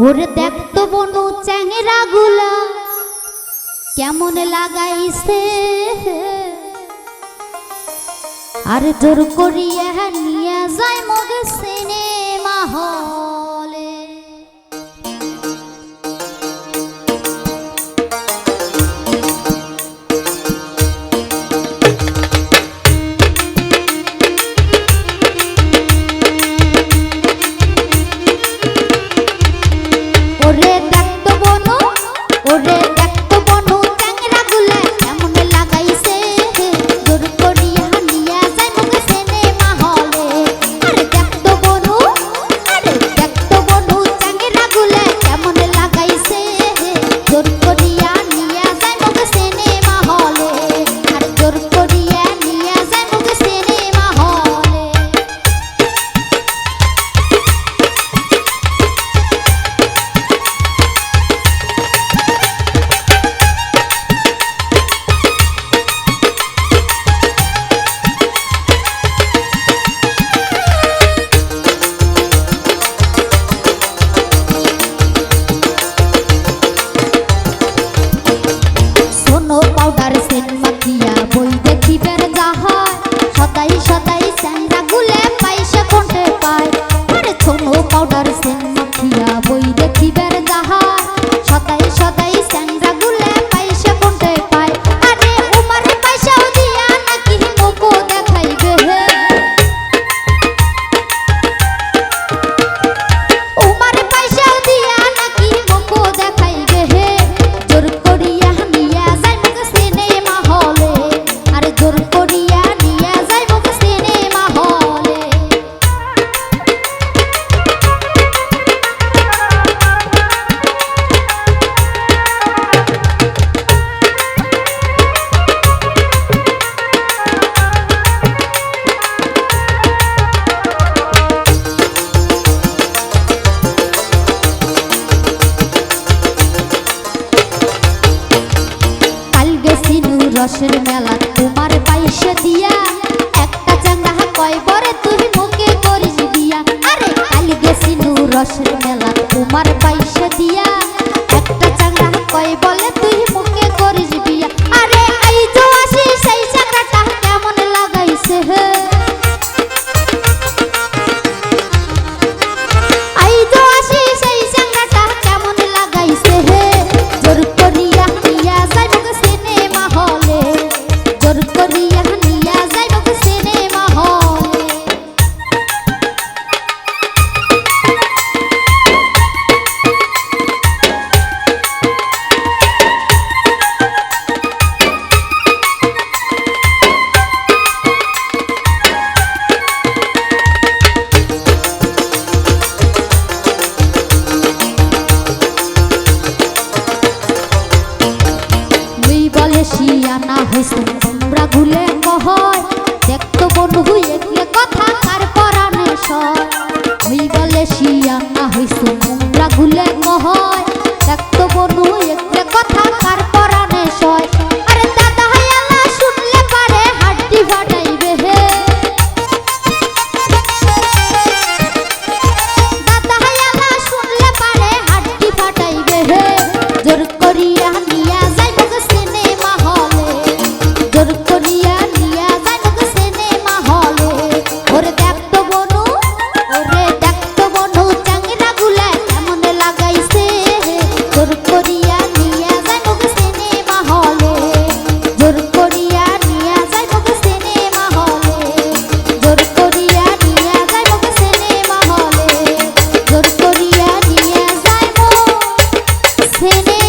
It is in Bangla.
ওরে দেখত বনু চ্যাংরা গুলা। কেমন লাগাইছে? আর জোর করিয়া নিয়ে যায় মগে সিনেমা হল। রসের মেলা, তোমার পাইসে দিয়া। একটা চাঙ্গা কয় পরে তুমি মুখে করিস দিয়া। আরে, কালি গেছি নু রসের মেলা, তোমার পাইসে দিয়া। একটা চাঙ্গা কয়, বলে তুই দেশিয়া না হইছে। তোমরা গুলে কহ Baby.